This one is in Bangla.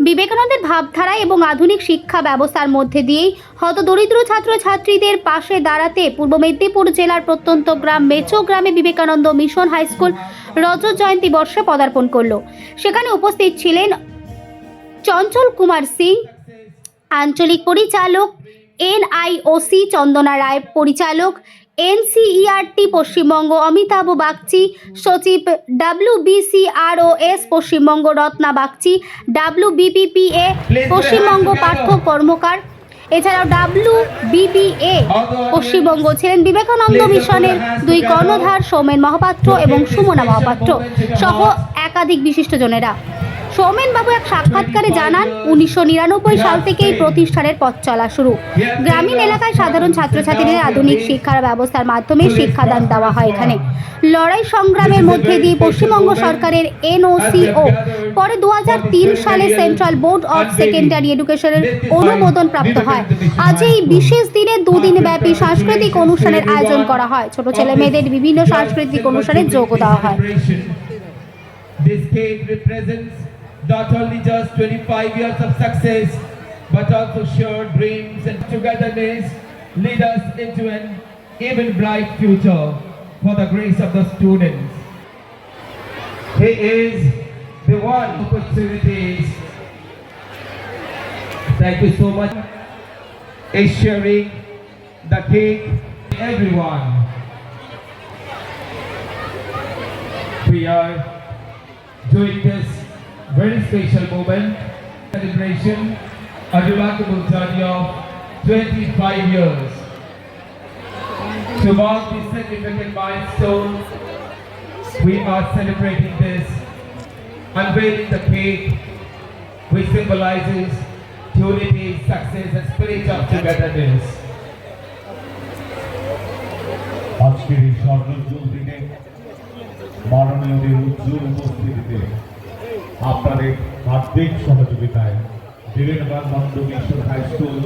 বিবেকানন্দের ভাবধারা এবং আধুনিক শিক্ষা ব্যবস্থার মধ্যে দিয়েই হত দরিদ্র ছাত্রছাত্রীদের পাশে দাঁড়াতে পূর্ব মেদিনীপুর জেলার প্রত্যন্ত গ্রাম মেচো গ্রামে বিবেকানন্দ মিশন হাই স্কুল রজত জয়ন্তী বর্ষে পদার্পণ করল। সেখানে উপস্থিত ছিলেন চঞ্চল কুমার সিং, আঞ্চলিক পরিচালক, এনআইওসি চন্দনা রায়, পরিচালক এনসিইআরটি পশ্চিমবঙ্গ অমিতাভ বাগচি সচিব ডাব্লিউবিসিআরওএস পশ্চিমবঙ্গ রত্না বাগচি ডাব্লিউবিপিপিএ পশ্চিমবঙ্গ পাঠ্য কর্মকার এছাড়াও ডাব্লিউ বিপিএ পশ্চিমবঙ্গ ছিলেন বিবেকানন্দ মিশনের দুই কর্ণধার সৌমেন মহাপাত্র এবং সুমনা মহাপাত্র সহ একাধিক বিশিষ্টজনেরা সৌমেনবাবু এক সাক্ষাৎকারে জানান, উনিশশো নিরানব্বই সাল থেকে এই প্রতিষ্ঠানের পথ চলা শুরু। গ্রামীণ এলাকায় সাধারণ ছাত্রছাত্রীদের আধুনিক শিক্ষার ব্যবস্থার মাধ্যমে শিক্ষাদান দেওয়া হয় এখানে। লড়াই সংগ্রামের মধ্যে দিয়ে পশ্চিমবঙ্গ সরকারের এনওসিও। পরে দু হাজার তিন সালে সেন্ট্রাল বোর্ড অফ সেকেন্ডারি এডুকেশনের অনুমোদন প্রাপ্ত হয়। আজ এই বিশেষ দিনে দুদিন ব্যাপী সাংস্কৃতিক অনুষ্ঠানের আয়োজন করা হয়। ছোট ছেলে মেয়েদের বিভিন্ন সাংস্কৃতিক অনুষ্ঠানে যোগ দেওয়া হয়। This cake represents not only just 25 years of success, but also shared dreams and togetherness lead us into an even bright future for the grace of the students. He is the one opportunities. Thank you so much. Is sharing the cake everyone. We are doing this very special moment, celebration, a remarkable journey of 25 years. To mark this significant milestone, we are celebrating this, unveiling the cake, which symbolizes unity, success, and spirit of togetherness. আজকের এই স্বর্ণোজ্জ্বল দিনে মাননীয়দের উজ্জ্বল উপস্থিতিতে আপনাদের হার্দিক সহযোগিতায় বিবেকানন্দ মিশন হাই স্কুল।